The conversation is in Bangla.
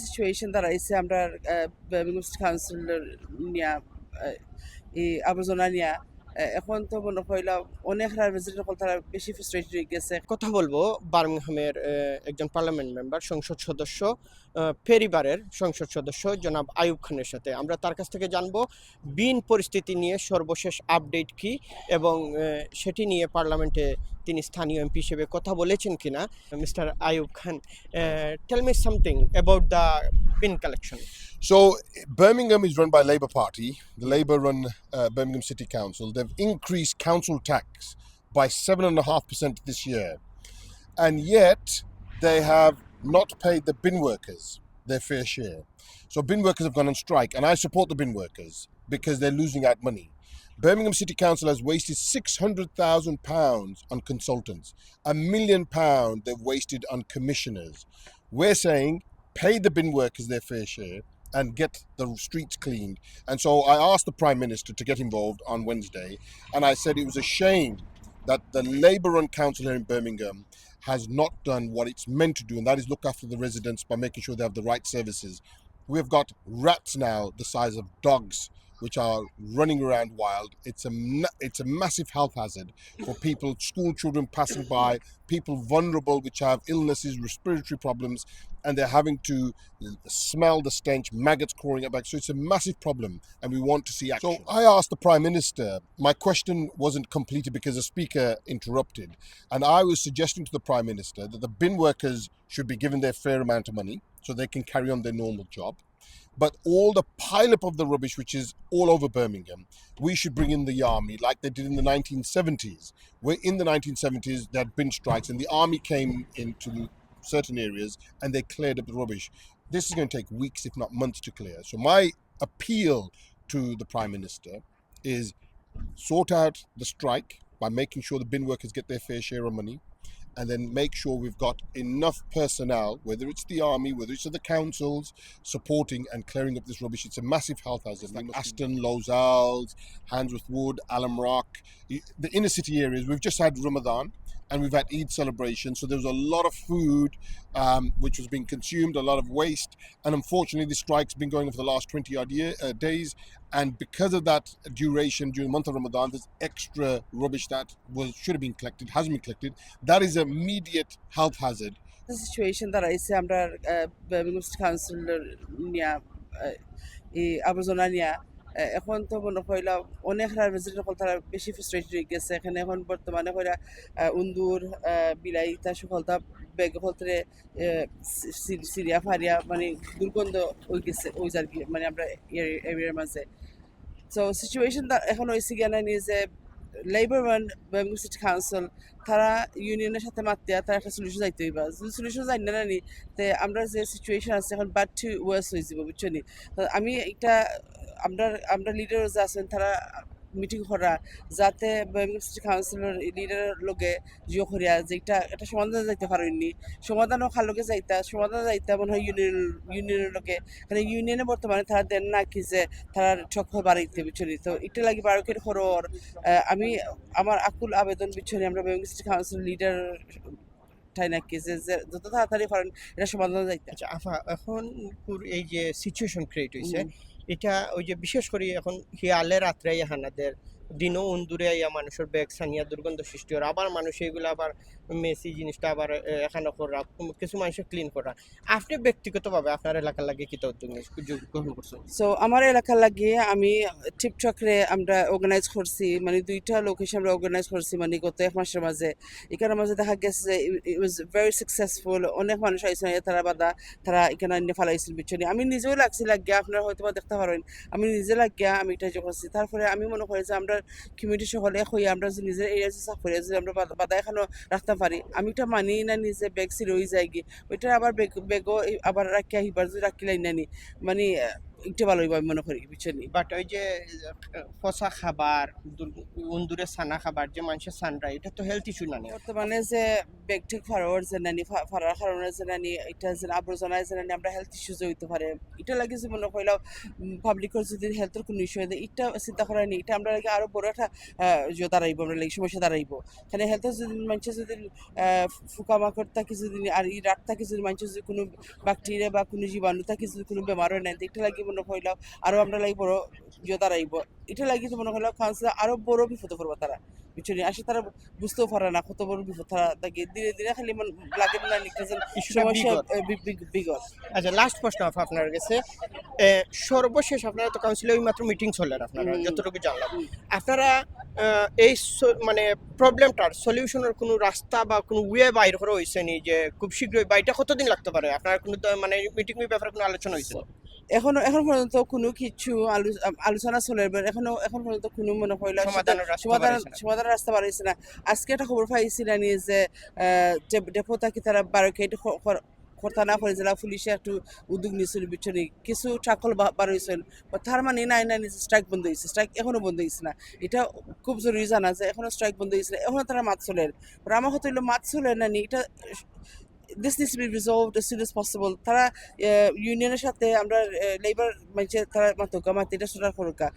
সিচুয়েশন দাঁড়াইছে আমরা বেঙ্গল কাউন্সিলর নিয়া এই আবর্জনা নিয়া এখন তো মনে হইলাম অনেক হল তারা বেশি ফ্রাস্ট্রেটেড হয়ে গেছে। কথা বলব, বার্মিংহামের একজন পার্লামেন্ট মেম্বার সংসদ সদস্য ফেরিবারের সংসদ সদস্য জনাব আয়ুব খানের সাথে। আমরা তার কাছ থেকে জানব, বিন পরিস্থিতি নিয়ে সর্বশেষ আপডেট কি এবং সেটি নিয়ে পার্লামেন্টে তিনি স্থানীয় এমপি হিসেবে কথা বলেছেন কিনা, mister Ayub Khan. Tell me something about the bin collection? So Birmingham is run by Labour Party. The Labour run uh, Birmingham City Council. They've increased council tax by seven and a half percent this year, and yet they have not paid the bin workers their fair share. So bin workers have gone on strike, and I support the bin workers because they're losing out money. Birmingham City Council has wasted £600,000 on consultants, a million pound they've wasted on commissioners. We're saying pay the bin workers their fair share and get the streets cleaned. And so I asked the Prime Minister to get involved on Wednesday, and I said it was a shame that the Labour run council here in Birmingham has not done what it's meant to do, and that is look after the residents by making sure they have the right services. We've got rats now the size of dogs. Which are running around wild. It's a it's a massive health hazard for people, school children passing by, people vulnerable which have illnesses, respiratory problems, and they're having to smell the stench, maggots crawling up back. So it's a massive problem, and we want to see action. So I asked the Prime Minister, my question wasn't completed because the Speaker interrupted, and I was suggesting to the Prime Minister that the bin workers should be given their fair amount of money so they can carry on their normal job. But all the pileup of the rubbish, which is all over Birmingham, we should bring in the army like they did in the 1970s. Where in the 1970s there had been strikes, and the army came into certain areas and they cleared up the rubbish. This is going to take weeks, if not months, to clear. So my appeal to the Prime Minister is sort out the strike by making sure the bin workers get their fair share of money and then make sure we've got enough personnel, whether it's the army, whether it's the councils, supporting and clearing up this rubbish. It's a massive health hazard. Like Aston, Lozals, Handsworth Wood, Alum Rock, the inner city areas. We've just had Ramadan and we've had Eid celebration. So there was a lot of food um, which was being consumed, a lot of waste. And unfortunately, the strike's been going on for the last 20 odd year, uh, days. And because of that duration during the month of Ramadan, there's extra rubbish that was should have been collected, hasn't been collected. That is an immediate health hazard. Situation দাঁড়াইছে আমরা বেঙ্গল কাউন্সিলর নিয়া আহ, এই আবর্জনা নিয়া এখন তো মনে হইলাম অনেক রেজিডেন্ট হল তারা বেশি ফ্রাস্ট্রেটেড হয়ে গেছে এখানে এখন বর্তমানে হইলা উন্দুর বিলাই তা সকলতা বেগ হলতরে সিরিয়া ফারিয়া মানে দুর্গন্ধ হয়ে গেছে ওই কি মানে আমরা এরিয়ার মাঝে সো সিচুয়েশন এখন হয়েছে গেলে না যে labour one Bengal city council তারা ইউনিয়নের সাথে মাতিয়া তারা একটা সলিউশন যাইতে হইবা। যদি সলিউশন যাই না নি তে আমরা যে সিচুয়েশন আছে, এখন বাদ টু ওয়ার্স হয়ে যাব, বুঝছ নি? আমি এটা আমরা আমরা লিডার যে আছেন, তারা মিটিং করা যাতে সিটি কাউন্সিলর লিডারের লগে জিও করিয়া যে এটা একটা সমাধান যাইতে পারেননি। সমাধানও খার লগে যাইতা? সমাধান যাইতা মনে হয় ইউনিয়ন ইউনিয়নের লগে। কারণ ইউনিয়নে বর্তমানে তারা দেন না কি যে তারা বাড়াইতে বুঝছ নি তো এটা লাগি বারোকের আহ, আমি আমার আকুল আবেদন পিছনে আমরা বেঙ্গল সিটি কাউন্সিল লিডার ঠাই নাকি যে যে যত তাড়াতাড়ি পারেন এটা সমাধান যাইতে। আচ্ছা আফা এখন এই যে সিচুয়েশন ক্রিয়েট হয়েছে এটা ওই যে বিশেষ করে এখন হিয়ালে রাত্রে হানাদের, দিনও উন্দুরে ইয়া মানুষের ব্যাগ সানিয়া দুর্গন্ধ সৃষ্টি হয় আবার মানুষ এগুলো আবার মেসি জিনিসটা আবার এখানে করা কিছু মানুষের ক্লিন করা। আপনি ব্যক্তিগতভাবে আপনার এলাকার লাগে কিতা উদ্যোগ গ্রহণ করছেন? সো আমার এলাকার লাগিয়ে আমি টিপটকরে আমরা অর্গানাইজ করছি মানে দুইটা লোকেশন আমরা অর্গানাইজ করছি মানে গত এক মাসের মাঝে। এখানের মাঝে দেখা গেছে যে ইট ওয়াজ ভেরি সাকসেসফুল অনেক মানুষ আইসে তারা বাদা তারা এখানে আনিয়ে ফেলাইছিল পিছনে। আমি নিজেও লাগছি, লাগিয়া আপনারা হয়তো বা দেখতে পারেন আমি নিজে লাগিয়া আমি এটা যে করছি। তারপরে আমি মনে করি যে আমরা কমিউনিটি সকলে হই আমরা নিজের এরিয়া সাফ করে আমরা বাদা- এখানেও রাখতে পারি। আমি ওটা মানি না নিজে ব্যাগ সিল হয়ে যায় গিয়ে। ওইটা আবার বেগ বেগও আবার রাখি আহিবার যদি রাখিলাই নানি মানে একটু ভালো হইব আমি মনে করি বুঝছেন বাট ওই যে পচা খাবার দুর- উন্দুরে সানা খাবার যে মানুষের সানরা এটা তো হেলথ ইস্যু না বর্তমানে যে ব্যক্তিক ফারাওয়ার যে নানি ফারার কারণে যে নানি এটা যে আবর্জনা যে নানি আমরা হেলথ ইস্যুজ হইতে পারে এটা লাগে যে মনে কইলাম পাবলিকের যদি হেলথের কোনো ইস্যু হয় এটা চিন্তা করা নেই এটা আমরা লাগে আরও বড় একটা ইয়ে দাঁড়াইব আমরা লাগে সমস্যা দাঁড়াইব। এখানে হেলথের যদি মানুষের যদি ফুকামাকড় থাকে যদি আর ই রাত থাকে যদি মানুষের যদি কোনো ব্যাকটেরিয়া বা কোনো জীবাণু থাকে যদি কোনো বেমার হয় না এটা লাগে মনে কইলাম আরও আমরা লাগে বড় এটা লাগে তো মনে বড় বিপদে পড়ব তারা। বুঝছেন? আসলে তারা বুঝতেও পারে না কত বড় বিপদ। তারা থাকে দিনে দিনে খালি মন লাগে না সমস্যা বিগত। আচ্ছা লাস্ট প্রশ্ন আপনার কাছে। সর্বশেষ আপনারা তো কাউন্সিলে ওই মাত্র মিটিং চললেন আপনারা যতটুকু জানলাম। আপনারা এই মানে প্রবলেমটার সলিউশনের কোনো রাস্তা বা কোনো ওয়ে বাইর করা হয়েছে নি যে খুব শীঘ্রই বা এটা কতদিন লাগতে পারে? আপনার কোনো মানে মিটিং ব্যাপারে কোনো আলোচনা হয়েছে এখনও এখন পর্যন্ত কোনো কিছু আলো- আলোচনা চলে এখনও এখন পর্যন্ত কোনো মনে রাস্তা সমাধান না। রাস্তা বাড়াইছে না। আজকে একটা খবর পাইছি না নিয়ে যে আহ, ডে- ডেপো তাকে তারা ব্যারিকেড কর্তা না করে জেলা পুলিশে একটু উদ্যোগ নিয়েছিল পিছনে কিছু ট্রাকল বার হয়েছিল। তার মানে নাই নাই স্ট্রাইক বন্ধ হয়েছে। স্ট্রাইক এখনও বন্ধ হয়েছে না। এটা খুব জরুরি জানা যে এখনও স্ট্রাইক বন্ধ হয়েছে এখনও তারা মাত চলে আমার হতে হইল মাত চলে নি এটা needs to be resolved as soon as possible তারা ইউনিয়নের সাথে আমরা লেবার মানে তারা মাতুকা মাতি সোনার করুকা